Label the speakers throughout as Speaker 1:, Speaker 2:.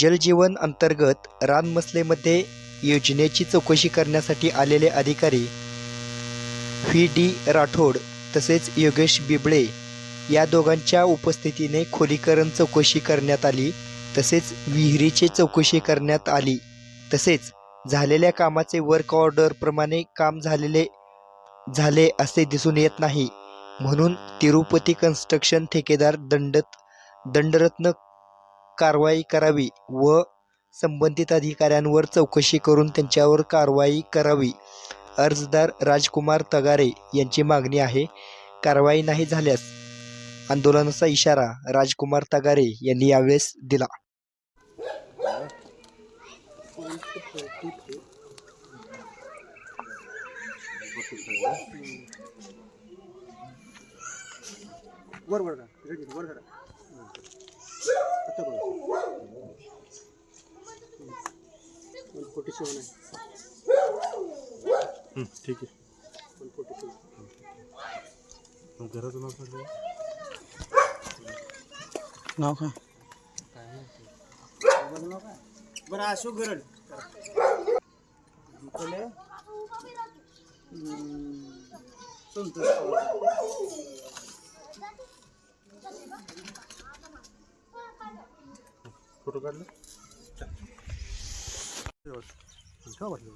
Speaker 1: जलजीवन अंतर्गत रानमसलेमध्ये योजनेची चौकशी करण्यासाठी आलेले अधिकारी व्ही डी राठोड तसेच योगेश बिबळे या दोघांच्या उपस्थितीने खोलीकरण चौकशी करण्यात आली तसेच विहिरीची चौकशी करण्यात आली. तसेच झालेल्या कामाचे वर्क ऑर्डरप्रमाणे काम झालेले झाले असे दिसून येत नाही. म्हणून तिरुपती कन्स्ट्रक्शन ठेकेदार दंडत दंडरत्न कारवाई करावी व संबंधित अधिकाऱ्यांवर चौकशी करून त्यांच्यावर कारवाई करावी. अर्जदार राजकुमार तगारे यांची मागणी आहे कारवाई नाही झाल्यास आंदोलनाचा इशारा राजकुमार तगारे यांनी यावेळेस दिला.
Speaker 2: वर वर करा रेडी वर करा आता बघा वन फोर्टी सेवन आहे.
Speaker 3: ठीक आहे.
Speaker 2: One forty seven.
Speaker 3: मग घराचं नाव सांगा.
Speaker 2: नाव काय? बरं अशोक गरड पहिले संतोष पवार.
Speaker 3: फोटो काढला?
Speaker 2: ठेवा म्हटलं.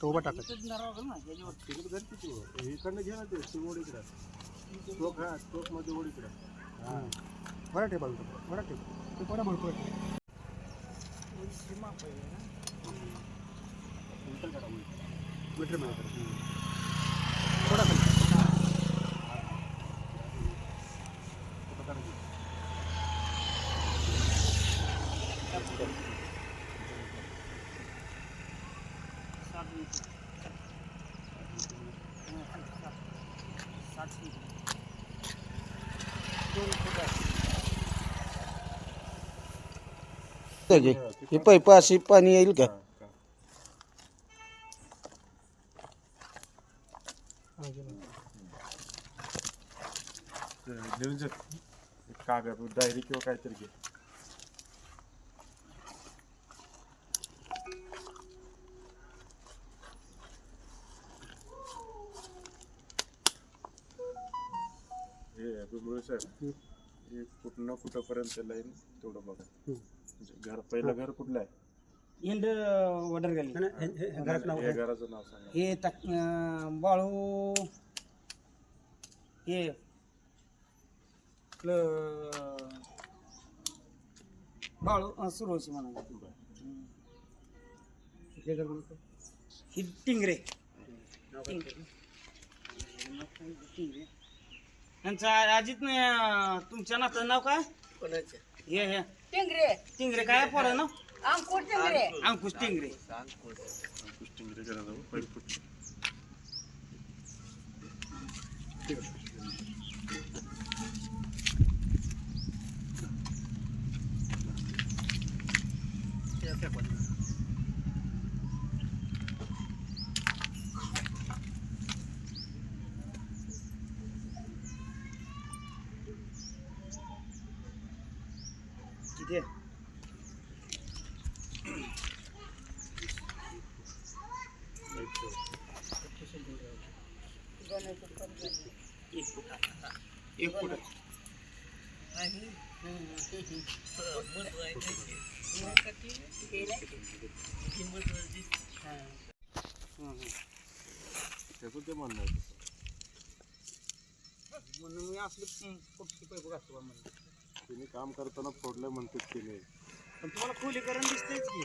Speaker 2: तो उभा टाका
Speaker 3: इकडनं घे ना ते शिवोड इकडं टोक हा टोकमध्ये ओढ हां
Speaker 2: बरा टेबल बरा टेबल ते बरा भरपूर मीटर मीटर
Speaker 4: हे पाईप अशी पाणी येईल का?
Speaker 3: कागद डायरी किंवा काहीतरी घे. बिंबळे साहेब हे कुठं कुठंपर्यंत लाईन तेवढं बघा. म्हणजे घर पहिलं घर कुठलं आहे?
Speaker 5: इंड वडर गली
Speaker 2: घराचं नाव
Speaker 3: हे घराचं नाव सांगा.
Speaker 5: हे तक बाळू हे आपलं बाळू सुरवशी म्हणा.
Speaker 2: हे घर म्हणतो.
Speaker 5: ही टिंगरे. टिंगरे टिंगरे. यांचा अजित तुमच्या नातं नाव काय? हे हे.
Speaker 6: टिंगरे.
Speaker 5: टिंगरे काय पोरा ना?
Speaker 6: अंकुर टिंगरे.
Speaker 5: अंकुश टिंगरे.
Speaker 3: कुस्टिंग
Speaker 5: आहे? एक फुट एक फुट
Speaker 3: त्याचं ते म्हणणं
Speaker 5: म्हणून मी असले फुटकी पैसे घालतो म्हणून
Speaker 3: त्यांनी काम करताना फोडलं म्हणतात की नाही
Speaker 5: पण तुम्हाला खोलीकरण दिसतेच की.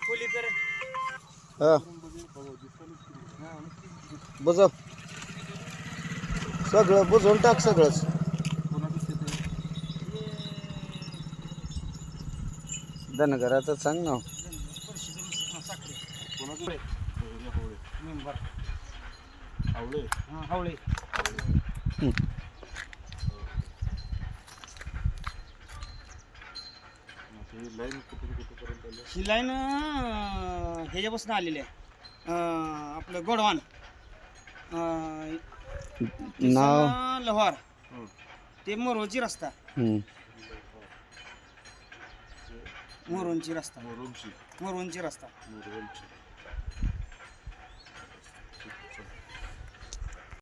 Speaker 5: खोलीकरण.
Speaker 4: हा. बुजव. सगळं बुजवून टाक सगळंच. धनगराचं सांग ना
Speaker 3: आवळे
Speaker 5: मेंबर.
Speaker 3: आवळे
Speaker 5: हां हावळे
Speaker 3: ही लाईन कुठून कुठपर्यंत आली
Speaker 5: ही लाईन ह्याच्यापासून आलेली आहे. अं, आपलं गोडवान. अं,
Speaker 4: नाव?
Speaker 5: लोहार. ते मोरोची रस्ता.
Speaker 4: हम्म.
Speaker 5: मोरूंची रस्ता.
Speaker 3: मोरूमची
Speaker 5: मोरूंची रस्ता.
Speaker 3: मोरवलची